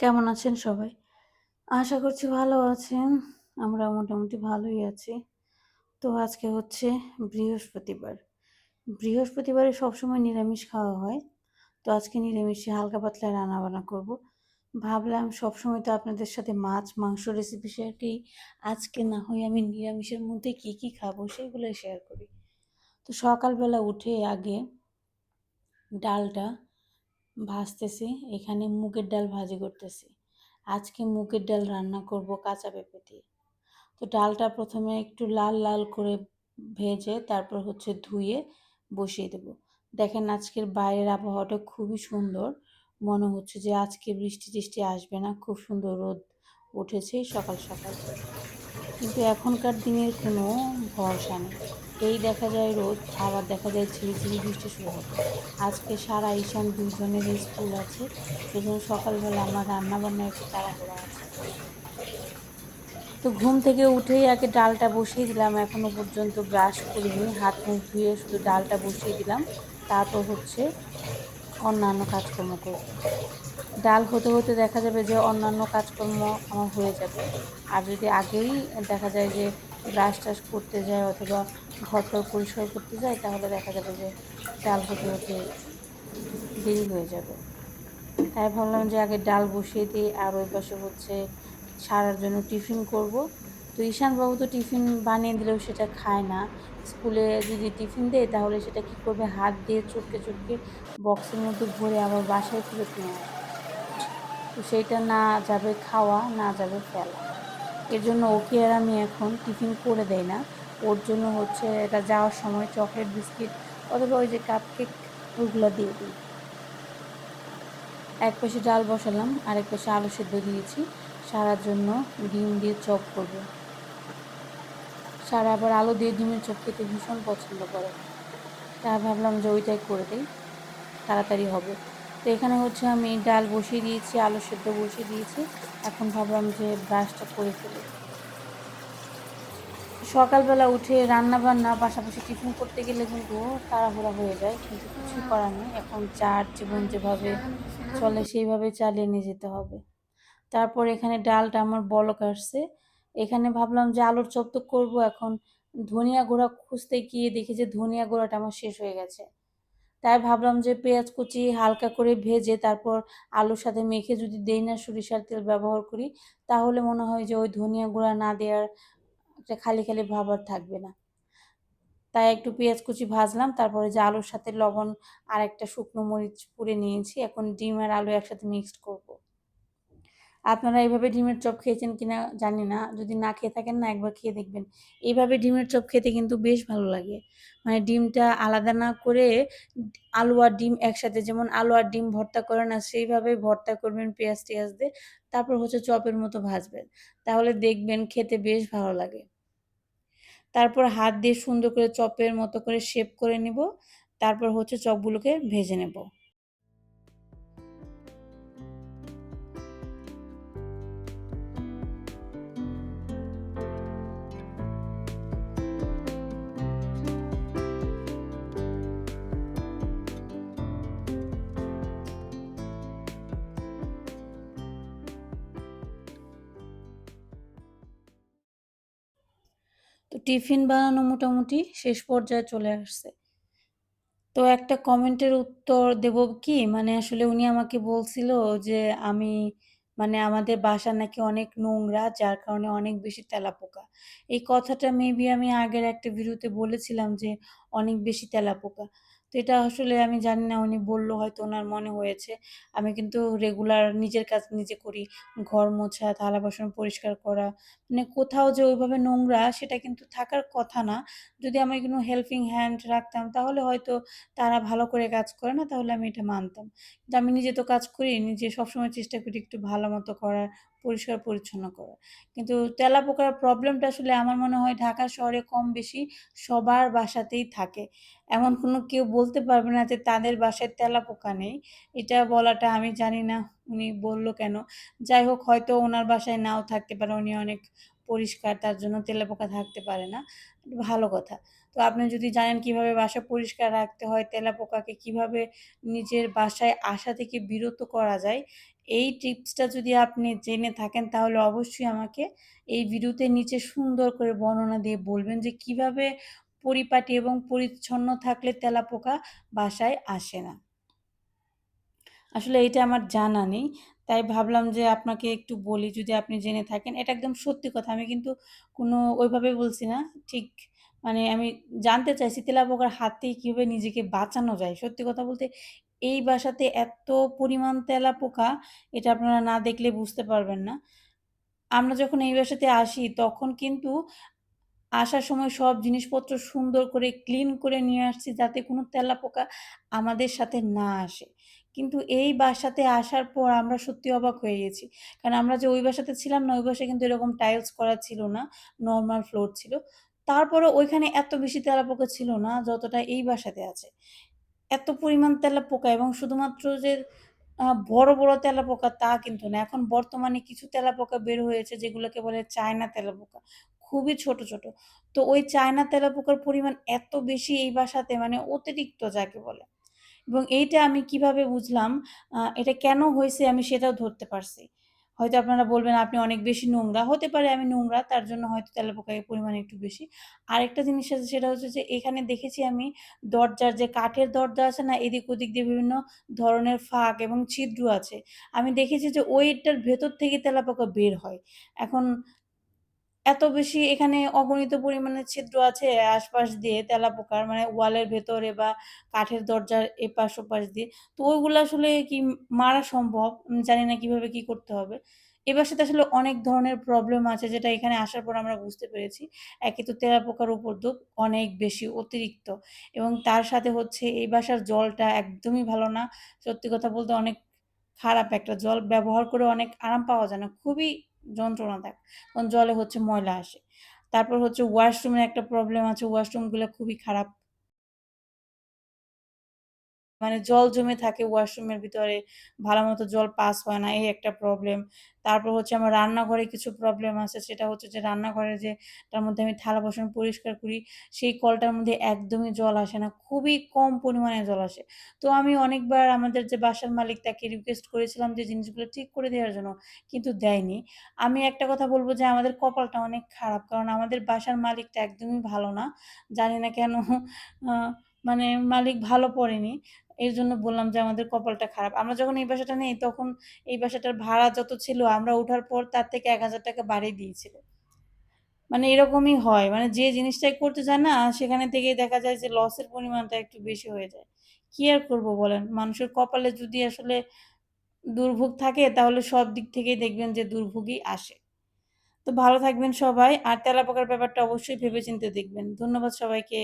কেমন আছেন সবাই? আশা করছি ভালো আছেন। আমরা মোটামুটি ভালোই আছি। তো আজকে হচ্ছে বৃহস্পতিবার। বৃহস্পতিবারে সবসময় নিরামিষ খাওয়া হয়। তো আজকে নিরামিষে হালকা পাতলা রান্নাবান্না করব। ভাবলাম সবসময় তো আপনাদের সাথে মাছ, মাংস রেসিপি শেয়ার করি। আজকে না হয় আমি নিরামিষের মধ্যে কী, কী খাব সেগুলোই শেয়ার করি। তো সকালবেলা উঠে আগে ডালটা ভাজতেছি। এখানে মুগের ডাল ভাজি করতেছি। আজকে মুগের ডাল রান্না করব কাঁচা পেঁপে দিয়ে। তো ডালটা প্রথমে একটু লাল লাল করে ভেজে তারপর হচ্ছে ধুয়ে বসিয়ে দেব দেখেন আজকের বাইরের আবহাওয়াটা খুবই সুন্দর মনে হচ্ছে যে আজকে বৃষ্টি টিষ্টি আসবে না, খুব সুন্দর রোদ উঠেছে সকাল সকাল কিন্তু এখনকার দিনের কোনো ভরসা নেই এই দেখা যায় রোদ আবার দেখা যায় ঝিরি ঝিরি বৃষ্টি শুরু হবে। আজকে সারা ঈশান দুজনের স্কুল আছে, সেজন্য সকালবেলা আমার রান্নাবান্না একটু তারা তাড়াহুড়া আছে। তো ঘুম থেকে উঠেই আগে ডালটা বসিয়ে দিলাম এখনও পর্যন্ত ব্রাশ করিনি, হাত মুখ ধুয়ে শুধু ডালটা বসিয়ে দিলাম। তারপর হচ্ছে অন্যান্য কাজকর্ম করব। ডাল হতে হতে দেখা যাবে যে অন্যান্য কাজকর্ম আমার হয়ে যাবে। আর যদি আগেই দেখা যায় যে ব্রাশ টাশ করতে যায় অথবা ঘরটর পরিষ্কার করতে যায়, তাহলে দেখা যাবে যে ডাল হতে হতে দেরি হয়ে যাবে। তাই ভাবলাম যে আগে ডাল বসিয়ে দিই, আর ওই পাশে হচ্ছে সারার জন্য টিফিন করব। তো ঈশানবাবু তো টিফিন বানিয়ে দিলেও সেটা খায় না। স্কুলে যদি টিফিন দেয়, তাহলে সেটা কী করবে? হাত দিয়ে চটকে চটকে বক্সের মধ্যে ভরে আবার বাসায় ফেরত নিয়ে তো সেইটা না যাবে খাওয়া, না যাবে ফেলা। এর জন্য ওকে আর আমি এখন টিফিন করে দেই না। ওর জন্য হচ্ছে এটা যাওয়ার সময় চকলেট, বিস্কিট অথবা ওই যে কাপ কেক ওইগুলো দিয়ে দিই। এক পাশে ডাল বসালাম, আরেক পাশে আলু সেদ্ধ দিয়েছি। সারার জন্য ডিম দিয়ে চপ করব। সারা আবার আলু দিয়ে ডিমের চপ খেতে ভীষণ পছন্দ করে। তা ভাবলাম যে ওইটাই করে দিই। তাড়াতাড়ি হবে। তো এখানে হচ্ছে আমি ডাল বসিয়ে দিয়েছি, আলু সেদ্ধ বসিয়ে দিয়েছি। এখন ভাবলাম যে ব্রাশটা করে ফেলি। সকালবেলা উঠে রান্না বান্না পাশাপাশি টিফিন করতে গেলে কিন্তু তাড়াহুড়া হয়ে যায়, কিন্তু কিছুই করার নেই। এখন চার জীবন যেভাবে চলে, সেইভাবে চালিয়ে নিয়ে যেতে হবে। তারপর এখানে ডালটা আমার বলক আসছে। এখানে ভাবলাম যে আলুর চপ তো করব এখন। ধনিয়া গুঁড়া খুঁজতে গিয়ে দেখি যে ধনিয়া গুঁড়াটা আমার শেষ হয়ে গেছে। তাই ভাবলাম যে পেঁয়াজ কুচি হালকা করে ভেজে তারপর আলুর সাথে মেখে যদি দেই না সরিষার তেল ব্যবহার করি, তাহলে মনে হয় যে ওই ধনিয়া গুঁড়া না দেওয়ার একটা খালি খালি ভাব আর থাকবে না তাই একটু পেঁয়াজ কুচি ভাজলাম, তারপরে যে আলুর সাথে লবণ আর একটা শুকনো মরিচ পুড়ে নিয়েছি, এখন ডিম আর আলু একসাথে মিক্সড করব। আপনারা এইভাবে ডিমের চপ খেয়েছেন কিনা জানি না। যদি না খেয়ে থাকেন না, একবার খেয়ে দেখবেন। এইভাবে ডিমের চপ খেতে কিন্তু বেশ ভালো লাগে। মানে ডিমটা আলাদা না করে আলু আর ডিম একসাথে যেমন আলু আর ডিম ভর্তা করে না সেইভাবে ভর্তা করবেন পেঁয়াজ টেয়াজ দিয়ে, তারপর হচ্ছে চপের মতো ভাজবেন। তাহলে দেখবেন খেতে বেশ ভালো লাগে। তারপর হাত দিয়ে সুন্দর করে চপের মতো করে শেপ করে নিব। তারপর হচ্ছে চপগুলোকে ভেজে নেব। তো টিফিন বানানো মোটামুটি শেষ পর্যায়ে চলে আসছে। তো একটা কমেন্টের উত্তর দেব কি? মানে আসলে উনি আমাকে বলছিল যে আমি মানে আমাদের বাসা নাকি অনেক নোংরা, যার কারণে অনেক বেশি তেলাপোকা। এই কথাটা মেবি আমি আগের একটা ভিডিওতে বলেছিলাম যে অনেক বেশি তেলাপোকা। তো এটা আসলে আমি জানি না, উনি বলল হয়তো ওনার মনে হয়েছে। আমি কিন্তু রেগুলার নিজের কাজ নিজে করি। ঘর মোছা, থালা বাসন পরিষ্কার করা মানে কোথাও যে ওইভাবে নোংরা সেটা কিন্তু থাকার কথা না। যদি আমি কোনো হেল্পিং হ্যান্ড রাখতাম, তাহলে হয়তো তারা ভালো করে কাজ করে না, তাহলে আমি এটা মানতাম। কিন্তু আমি নিজে তো কাজ করি, নিজে সবসময় চেষ্টা করি একটু ভালো মতো করার পরিষ্কার পরিচ্ছন্ন করা কিন্তু তেলাপোকার প্রবলেমটা আসলে আমার মনে হয় ঢাকা শহরে কম বেশি সবার বাসাতেই থাকে এমন কোনো কেউ বলতে পারবে না যে তাদের বাসায় তেলাপোকা নেই এটা বলাটা আমি জানি না উনি বলল কেন যাই হোক হয়তো ওনার বাসায় নাও থাকতে পারে উনি অনেক পরিষ্কার তার জন্য তেলাপোকা থাকতে পারে না। ভালো কথা। তো আপনি যদি জানেন কীভাবে বাসা পরিষ্কার রাখতে হয়, তেলাপোকাকে কীভাবে নিজের বাসায় আসা থেকে বিরত করা যায়, এই টিপসটা যদি আপনি জেনে থাকেন, তাহলে অবশ্যই আমাকে এই ভিডিওতে নিচে সুন্দর করে বর্ণনা দিয়ে বলবেন যে কীভাবে পরিপাটি এবং পরিচ্ছন্ন থাকলে তেলাপোকা বাসায় আসে না। আসলে এটা আমার জানা নেই। তাই ভাবলাম যে আপনাকে একটু বলি, যদি আপনি জেনে থাকেন। এটা একদম সত্যি কথা। আমি কিন্তু কোনো ওইভাবে বলছি না। ঠিক মানে আমি জানতে চাইছি তেলাপোকার হাত থেকে কীভাবে নিজেকে বাঁচানো যায়। সত্যি কথা বলতে এই বাসাতে এত পরিমাণ তেলাপোকা এটা আপনারা না দেখলে বুঝতে পারবেন না। আমরা যখন এই বাসাতে আসি তখন কিন্তু আসার সময় সব জিনিসপত্র সুন্দর করে ক্লিন করে নিয়ে আসছি যাতে কোনো তেলাপোকা আমাদের সাথে না আসে। কিন্তু এই বাসাতে আসার পর আমরা সত্যি অবাক হয়ে গেছি। কারণ আমরা যে ওই বাসাতে ছিলাম না, ওই বাসায় কিন্তু এরকম টাইলস করা ছিল না, নর্মাল ফ্লোর ছিল। তারপরেও ওইখানে এত বেশি তেলাপোকা ছিল না যতটা এই বাসাতে আছে। এত পরিমাণ তেলাপোকা এবং শুধুমাত্র যে বড়, বড় তেলাপোকা তা কিন্তু না। এখন বর্তমানে কিছু তেলাপোকা বের হয়েছে যেগুলোকে বলে চায়না তেলাপোকা। খুবই ছোট, ছোট। তো ওই চায়না তেলাপোকার পরিমাণ এত বেশি এই বাসাতে মানে অতিরিক্ত যাকে বলে। এবং এইটা আমি কীভাবে বুঝলাম, এটা কেন হয়েছে আমি সেটাও ধরতে পারছি। হয়তো আপনারা বলবেন, আপনি অনেক বেশি নোংরা। হতে পারে আমি নোংরা, তার জন্য হয়তো তেলাপোকার পরিমাণ একটু বেশি। আরেকটা জিনিস আছে, সেটা হচ্ছে যে এখানে দেখেছি আমি দরজার যে কাঠের দরজা আছে না, এদিক ওদিক দিয়ে বিভিন্ন ধরনের ফাঁক এবং ছিদ্র আছে। আমি দেখেছি যে ওইটার ভেতর থেকে তেলাপোকা বের হয়। এখন এত বেশি এখানে অগণিত পরিমাণে ছিদ্র আছে আশপাশ দিয়ে তেলাপোকার মানে ওয়ালের ভেতরে বা কাঠের দরজার এপাশ ওপাশ দিয়ে। তো ওইগুলো আসলে কি মারা সম্ভব? জানি না কীভাবে কি করতে হবে। এ বাসাতে আসলে অনেক ধরনের প্রবলেম আছে যেটা এখানে আসার পর আমরা বুঝতে পেরেছি। একে তো তেলাপোকার উপদ্রব অনেক বেশি অতিরিক্ত এবং তার সাথে হচ্ছে এই বাসার জলটা একদমই ভালো না। সত্যি কথা বলতে অনেক খারাপ একটা জল ব্যবহার করে অনেক আরাম পাওয়া যায় না। খুবই যন্ত্রণাদায়ক। কারণ জলে হচ্ছে ময়লা আসে। তারপর হচ্ছে ওয়াশরুমের একটা প্রবলেম আছে। ওয়াশরুমগুলো খুবই খারাপ। মানে জল জমে থাকে ওয়াশরুমের ভিতরে, ভালো মতো জল পাস হয় না, এই একটা প্রবলেম। তারপর হচ্ছে আমার রান্নাঘরে কিছু প্রবলেম আছে, সেটা হচ্ছে যে রান্নাঘরে যে তার মধ্যে আমি থালা-বাসন পরিষ্কার করি, সেই কলটার মধ্যে একদমই জল আসে না। খুবই কম পরিমাণে জল আসে। তো আমি অনেকবার আমাদের যে বাসার মালিক তাকে রিকোয়েস্ট করেছিলাম যে জিনিসগুলো ঠিক করে দেওয়ার জন্য, কিন্তু দেয়নি। আমি একটা কথা বলব যে আমাদের কপালটা অনেক খারাপ। কারণ আমাদের বাসার মালিকটা একদমই ভালো না। জানি না কেন মানে মালিক ভালো পড়েনি। এর জন্য বললাম যে আমাদের কপালটা খারাপ। আমরা যখন এই বাসাটা নেই তখন এই বাসাটার ভাড়া যত ছিল আমরা উঠার পর তার থেকে ৳১,০০০ বাড়িয়ে দিয়েছিল। মানে এরকমই হয়। মানে যে জিনিসটাই করতে যায় না সেখানে থেকেই দেখা যায় যে লসের পরিমাণটা একটু বেশি হয়ে যায়। কি আর করব বলেন? মানুষের কপালে যদি আসলে দুর্ভোগ থাকে তাহলে সব দিক থেকেই দেখবেন যে দুর্ভোগই আসে। তো ভালো থাকবেন সবাই। আর তেলাপোকার ব্যাপারটা অবশ্যই ভেবেচিন্তে দেখবেন। ধন্যবাদ সবাইকে।